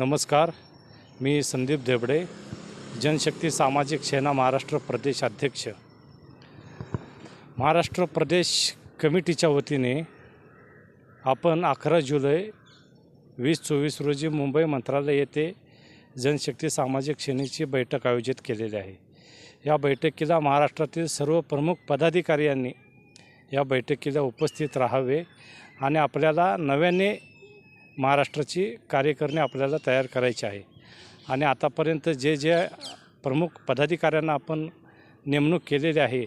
नमस्कार मी संदीप देबडे जनशक्ती सामाजिक सेना महाराष्ट्र प्रदेश अध्यक्ष. महाराष्ट्र प्रदेश कमिटीच्या वतीने आपण अकरा जुलै वीस चोवीस रोजी मुंबई मंत्रालय येथे जनशक्ती सामाजिक सेनेची बैठक आयोजित केलेली आहे. या बैठकीला महाराष्ट्रातील सर्व प्रमुख पदाधिकारी यांनी या बैठकीला उपस्थित राहावे आणि आपल्याला नव्याने महाराष्ट्राची कार्यकारिणी आपल्याला तयार करायची आहे. आणि आतापर्यंत जे जे प्रमुख पदाधिकाऱ्यांना आपण नेमणूक केलेली आहे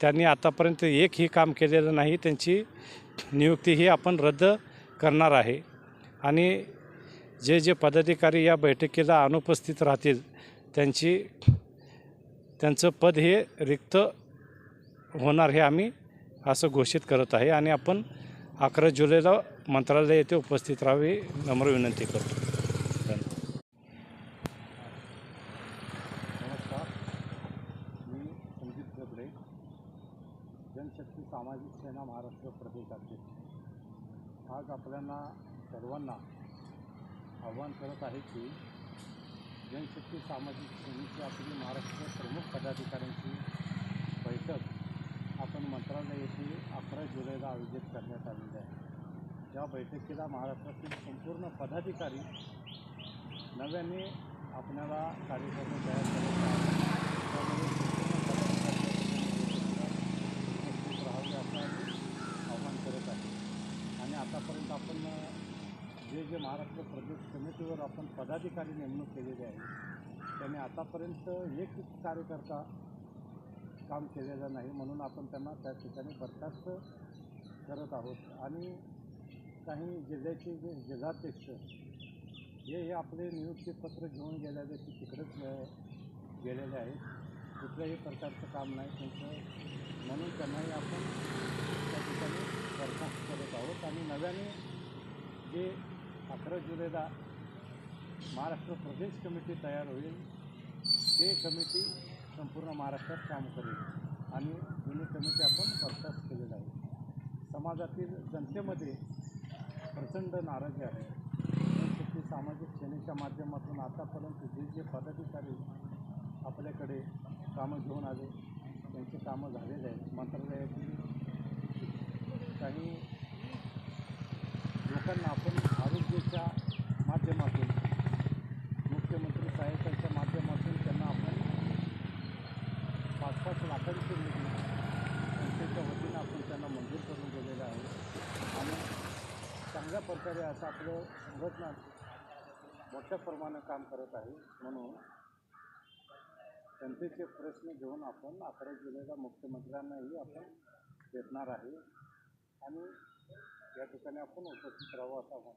त्यांनी आतापर्यंत एकही काम केलेलं नाही त्यांची नियुक्ती ही आपण रद्द करणार आहे. आणि जे जे पदाधिकारी या बैठकीला अनुपस्थित राहतील त्यांची त्यांचं पद हे रिक्त होणार हे आम्ही असं घोषित करत आहे. आणि आपण अकरा जुलैला मंत्रालय येथे उपस्थित राहावी नम्र विनंती करतो. धन्यवाद. नमस्कार मी संदीप जनशक्ती सामाजिक सेना महाराष्ट्र प्रदेश अध्यक्ष आज आपल्याला सर्वांना आव्हान करत आहे की जनशक्ती सामाजिक सेनेची आपली महाराष्ट्र प्रमुख पदाधिकाऱ्यांची मंत्रालय येथे अकरा जुलैला आयोजित करण्यात आलेली आहे. या बैठकीला महाराष्ट्रातील संपूर्ण पदाधिकारी नव्याने आपल्याला कार्यक्रम तयार करत उपस्थित राहावे असं आव्हान करत आहे. आणि आतापर्यंत आपण जे जे महाराष्ट्र प्रदेश समितीवर आपण पदाधिकारी नेमणूक केलेली आहे त्याने आतापर्यंत एक कार्यकर्ता काम केलेलं नाही म्हणून आपण त्यांना त्या ठिकाणी बरखास्त करत आहोत. आणि काही जिल्ह्याचे जे जिल्हाध्यक्ष हे हे आपले नियुक्तीपत्र घेऊन गेलेले ते तिकडेच गेलेले आहेत. कुठल्याही प्रकारचं काम नाही त्यांचं. म्हणून त्यांनाही आपण त्या ठिकाणी बरखास्त करत आहोत. आणि नव्याने जे अकरा जुलैला महाराष्ट्र प्रदेश कमिटी तयार होईल ते कमिटी संपूर्ण महाराष्ट्रात काम करेल. आणि जुनी कमिटी आपण बरखास्त केलेला आहे. समाजातील जनतेमध्ये प्रचंड नाराजी आहे. जनशक्ती सामाजिक सेनेच्या माध्यमातून आतापर्यंत जे जे पदाधिकारी आपल्याकडे कामं घेऊन आले त्यांची कामं झालेली आहेत. मंत्रालयातील काही लोकांना आपण आरोग्याच्या माध्यमातून मुख्यमंत्री सहायताच्या माध्यमातून त्यांना आपण पाच पाच लाखांची निधी संस्थेच्या वतीनं आपण त्यांना मंजूर करून दिलेलं आहे. आणि चांगल्या प्रकारे असं आपलं संघटना मोठ्या प्रमाणात काम करत आहे. म्हणून जनतेचे प्रश्न घेऊन आपण अकरा जुलैला मुख्यमंत्र्यांनाही आपण भेटणार आहे. आणि या ठिकाणी आपण उपस्थित राहावं असं आपण